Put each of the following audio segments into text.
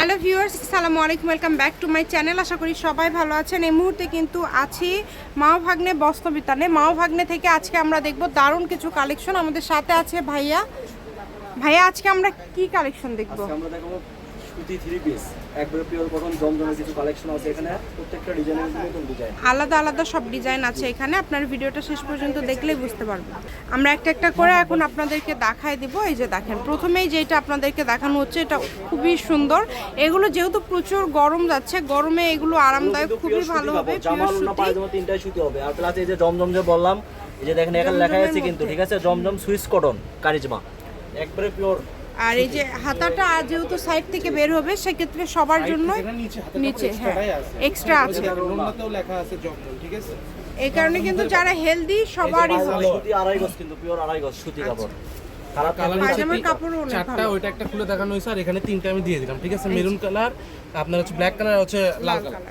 Hello viewers সালামু আলাইকুম, welcome back to my channel. আশা করি সবাই ভালো আছেন। এই মুহূর্তে কিন্তু আছি মাও ভাগ্নে বস্ত্রবিতানে মাও ভাগ্নে থেকে আজকে আমরা দেখব দারুণ কিছু কালেকশন আমাদের সাথে আছে ভাইয়া। ভাইয়া, আজকে আমরা কি কালেকশন আমরা দেখাবো সুতি থ্রি পিস একবারে পিওর কটন জমজমের কিছু কালেকশন আছে এখানে প্রত্যেকটা ডিজাইনের নতুন ডিজাইন আলাদা আলাদা সব ডিজাইন আছে এখানে আপনার ভিডিওটা শেষ পর্যন্ত দেখলেই বুঝতে পারবেন। আমরা একটা একটা করে এখন আপনাদেরকে দেখাই দিব এই যে দেখেন প্রথমেই যেটা আপনাদেরকে দেখানো হচ্ছে এটা খুবই সুন্দর। এগুলো যেহেতু প্রচুর গরম যাচ্ছে গরমে এগুলো আরামদায়ক খুবই ভালো হবে জামা pure না পায়জামা তিনটাই সুতি হবে। আর প্লাস এই যে জমজম যে বললাম এই যে দেখেন এখানে লেখা আছে কিন্তু ঠিক আছে? Zamzam Swiss cotton charisma. একবারে পিওর আর এই যে হাতাটা আর যেহেতু সাইড থেকে বের হবে সেক্ষেত্রে সবার জন্য নিচে হ্যাঁ এক্সট্রা আছে। লেখা আছে ঠিক আছে? এই কারণে কিন্তু যারা হেলদি সবারই হবে সুতি আড়াই গজ কিন্তু পিওর আড়াই গজ সুতি কাপড়। কাপড় পায়জামার কাপড়ও চারটা ওইটা একটা খুলে দেখানো হয়েছে আর এখানে তিনটা আমি দিয়ে দিলাম ঠিক আছে? মেরুন কালার আপনার হচ্ছে ব্ল্যাক কালার হচ্ছে লাল কালার।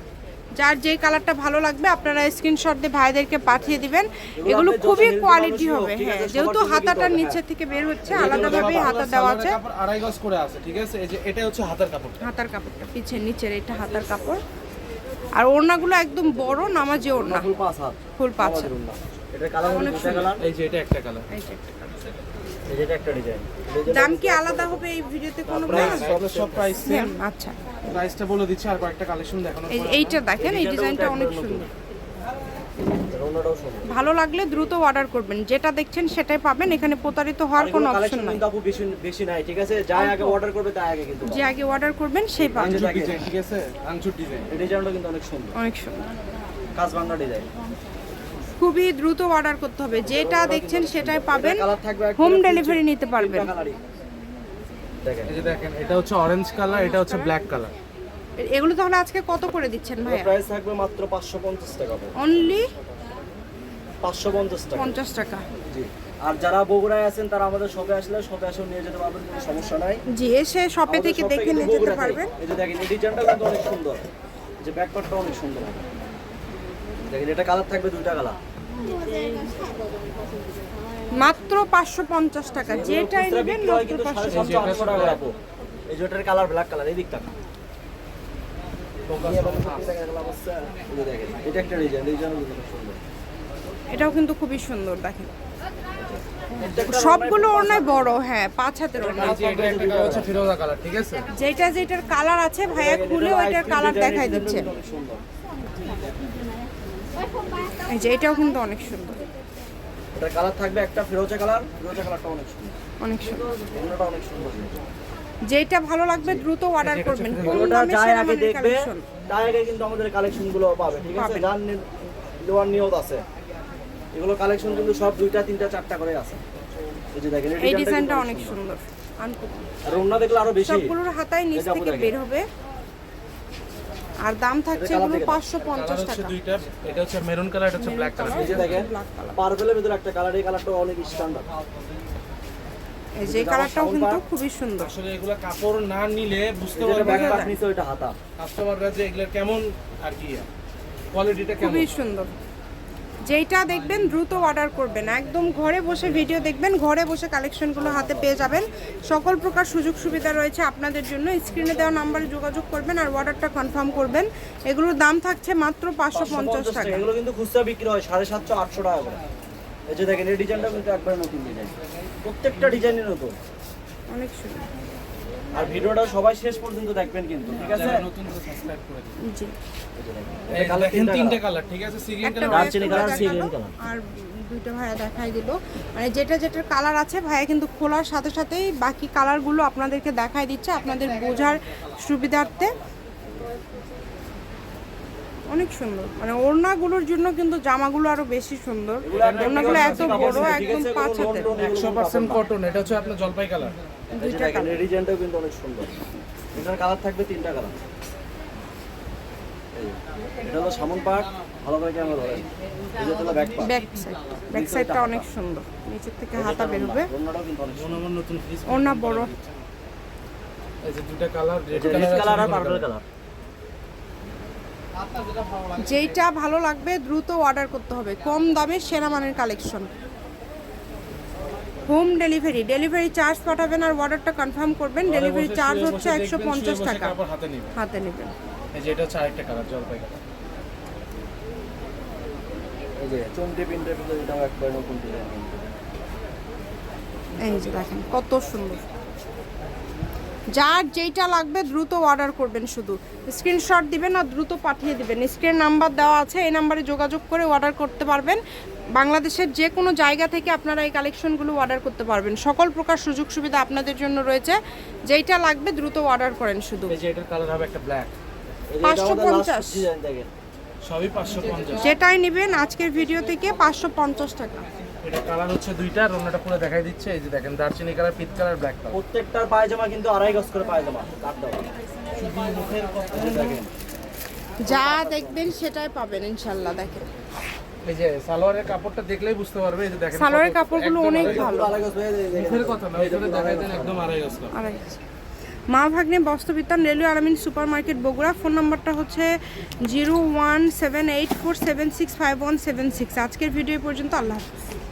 যার যে কালারটা ভালো লাগবে আপনারা স্ক্রিনশট দিয়ে ভাইদেরকে পাঠিয়ে দিবেন। এগুলো খুবই কোয়ালিটি হবে ঠিক হ্যাঁ আছে, যেহেতু সবার জন্য হাতাটা নিচে থেকে বের হচ্ছে আলাদাভাবেই হাতা দেওয়া আছে। আড়াই গজ করে আছে ঠিক আছে? এই যে এটা হচ্ছে হাতের কাপড় হাতার কাপড়টা পিছের নিচের এটা হাতার কাপড়। আর ওড়নাগুলো একদম বড় নামাজি ওড়না। ফুল পাঁচ হাত। ফুল পাঁচ উন্না। এটা কালার এই যে এটা একটা কালার। এই যে একটা colour। এই যে এটা একটা ডিজাইন দাম কি আলাদা হবে এই ভিডিওতে কোনো প্রাইস সব প্রাইস সেম সেম আচ্ছা। প্রাইসটা বলে দিচ্ছি আর কয়েকটা কালেকশন দেখানো এইটা দেখেন এই ডিজাইনটা অনেক সুন্দর। ভালো লাগলে দ্রুত অর্ডার করবেন। যেটা দেখছেন সেটাই পাবেন এখানে প্রতারিত হওয়ার কোনো অপশন নাই। কিন্তু বেশি বেশি নাই ঠিক আছে? যাই আগে অর্ডার করবে তাই আগে কিন্তু যে আগে অর্ডার করবেন সেই পাবেন যে ঠিক আছে? আংচুর ডিজাইন এই ডিজাইনটা কিন্তু অনেক সুন্দর। অনেক সুন্দর। কাজ বাংলা ডিজাইন খুবই দ্রুত অর্ডার করতে হবে। যেটা দেখছেন সেটাই পাবেন। কালার থাকবে হোম ডেলিভারি নিতে পারবেন। দেখেন এই যে দেখেন এটা হচ্ছে অরেঞ্জ কালার এটা হচ্ছে ব্ল্যাক কালার এগুলো তাহলে আজকে কত করে দিচ্ছেন ভাইয়া? প্রাইস থাকবে মাত্র 550 টাকা অনলি 550 টাকা। পঞ্চাশ টাকা। জি। আর যারা বগুড়ায় আছেন তারা আমাদের শপে আসলে শপে এসে নিয়ে যেতে পারবেন কোনো সমস্যা নাই। জি এসে শপে থেকে দেখে নিয়ে যেতে পারবেন। এই যে দেখেন এই ডিজাইনটা কিন্তু অনেক সুন্দর। যে ব্যাকপার্টটা অনেক সুন্দর। দেখেন এটা কালার থাকবে দুইটা কালার মাত্র পাঁচশো পঞ্চাশ টাকা। যেটাই নেবেন মাত্র পাঁচশো এই কালার ব্ল্যাক কালার এই দিকটা। এটা একটা ডিজাইন ডিজাইন সুন্দর। এটাও কিন্তু খুবই সুন্দর দেখেন। সবগুলো ওড়নায় বড় হ্যাঁ পাঁচ হাতের ওড়না। যেটা যেটার কালার আছে ভাইয়া খুলে ওইটার কালার দেখাই দিচ্ছে। এই যে এটাও কিন্তু অনেক সুন্দর। এটার কালার থাকবে একটা ফিরোজা কালার ফিরোজা কালারটা অনেক সুন্দর। অনেক সুন্দর। অন্যটা অনেক সুন্দর। যেটা ভালো লাগবে দ্রুত অর্ডার করবেন। সেরা আগে দেখবে আগে কিন্তু আমাদের কালেকশনগুলো পাবে ঠিক আছে? পাবে। যার নি- নেওয়ার নিয়ত আছে। এগুলো কালেকশন কিন্তু সব দুইটা তিনটা চারটা করে আছে। এই ডিজাইনটা অনেক সুন্দর। আর দেখলে আরও বেশি। সবগুলোর হাতায় নিচ থেকে বের হবে। আর দাম থাকছে এগুলো দেখে দাও। পাঁচশো কালার পঞ্চাশ হচ্ছে টাকা দুইটা এটা হচ্ছে মেরুন কালার এটা হচ্ছে ব্ল্যাক কালার। এই যে দেখেন পার্পলের। ভিতরে একটা কালার এই কালারটা অনেক স্ট্যান্ডার্ড এই যে কালারটাও কিন্তু খুবই সুন্দর। আসলে এগুলো কাপড় না নিলে বুঝতে পারবে না। আপনি তো ওইটা হাতা। কাস্টমাররা যে এগুলো কেমন আর কি কোয়ালিটিটা কেমন? খুবই সুন্দর। যেইটা দেখবেন দ্রুত অর্ডার করবেন। একদম ঘরে বসে ভিডিও দেখবেন ঘরে বসে কালেকশনগুলো হাতে পেয়ে যাবেন। সকল প্রকার সুযোগ সুবিধা রয়েছে আপনাদের জন্য। স্ক্রিনে দেওয়া নাম্বারে যোগাযোগ করবেন আর অর্ডারটা কনফার্ম করবেন। এগুলোর দাম থাকছে মাত্র পাঁচশো পঞ্চাশ 550 টাকা। এগুলো কিন্তু খুচরা বিক্রি হয় সাড়ে সাতশো আটশো টাকা করে। এই যে দেখেন এই ডিজাইনটা কিন্তু একবারে নতুন ডিজাইন প্রত্যেকটা ডিজাইনের নতুন। অনেক সুন্দর। আর ভিডিওটা সবাই শেষ পর্যন্ত দেখবেন কিন্তু ঠিক আছে? নতুন সাবস্ক্রাইব করে দিন। জি। কালার দেখেন তিনটা কালার। ঠিক আছে? কালার। দারচিনি colour। আর দুইটা ভাইয়া দেখাই দিল। মানে যেটা যেটার কালার আছে ভাইয়া কিন্তু খোলার সাথে সাথেই বাকি কালারগুলো আপনাদেরকে দেখাই দিচ্ছে আপনাদের বোঝার সুবিধার্থে। অনেক সুন্দর। মানে ওড়নাগুলোর জন্য কিন্তু জামাগুলো আরও বেশি সুন্দর। ওড়নাগুলো এত বড় একদম পাঁচ একশো পার্সেন্ট কটন এটা হচ্ছে আপনার জলপাই কালার। এই যে ডিজাইনটাও কিন্তু অনেক সুন্দর। এটার কালার থাকবে তিনটা কালার এটা হলো সামন পার্ট ভালো করে ক্যামেরা ধরেন এই হলো back part back side back সাইডটা অনেক সুন্দর। নিচের থেকে হাতা বেরোবে অন্যটাও কিন্তু অনেক সুন্দর। নতুন ফ্রিজ ওড়না বড়। এই যে দুইটা কালার রেড রেড কালার আর পার্পল কালার যেইটা ভালো লাগবে দ্রুত অর্ডার করতে হবে। কম দামে সেরা মানের collection home delivery delivery charge পাঠাবেন আর অর্ডারটা কনফার্ম করবেন। ডেলিভারি চার্জ হচ্ছে একশো পঞ্চাশ টাকা। হাতে নিবেন। এই যে এটা হচ্ছে আরেকটা কালার জলপাই কালার। এই যে চন্ডি ভিতরে এটাও একবার নতুন ডিজাইন। এই যে দেখেন কত সুন্দর। যার যেইটা লাগবে দ্রুত অর্ডার করবেন শুধু। স্ক্রিনশট দিবেন আর দ্রুত পাঠিয়ে দিবেন। স্ক্রিন নাম্বার দেওয়া আছে এই নাম্বারে যোগাযোগ করে অর্ডার করতে পারবেন। বাংলাদেশের যে কোনো জায়গা থেকে আপনারা এই কালেকশনগুলো অর্ডার করতে পারবেন। সকল প্রকার সুযোগ সুবিধা আপনাদের জন্য রয়েছে। যেইটা লাগবে দ্রুত অর্ডার করেন শুধু। পাঁচশো যে এটা 550 সবই পাঁচশো পঞ্চাশ। যেটাই নেবেন আজকের ভিডিও থেকে পাঁচশো পঞ্চাশ টাকা। এটা কালার হচ্ছে দুইটা আর অন্যটা পুরো দেখাই দিচ্ছে। এই যে দেখেন দারচিনি কালার পিত কালার ব্ল্যাক কালার। প্রত্যেকটার পায়জামা কিন্তু আড়াই গজ করে পায়জামা কাট শুধু মুখের দেখেন যা দেখবেন সেটাই পাবেন ইনশাল্লাহ দেখেন। এই যে সালোয়ারের কাপড়টা দেখলেই বুঝতে পারবে। এই যে দেখেন সালোয়ারের কাপড়গুলো অনেক ভালো। আড়াই গজ হয়ে যায়। মুখের কথা না ওইখানে দেখাই দেন একদম আড়াই গজ আড়াই হাজার। মা ভাগ্নে বস্ত্রবিতান railway Alamin super market Bogura. Phone নম্বরটা হচ্ছে zero one seven eight four seven six five one seven six. আজকের ভিডিও পর্যন্ত, আল্লাহ হাফিজ।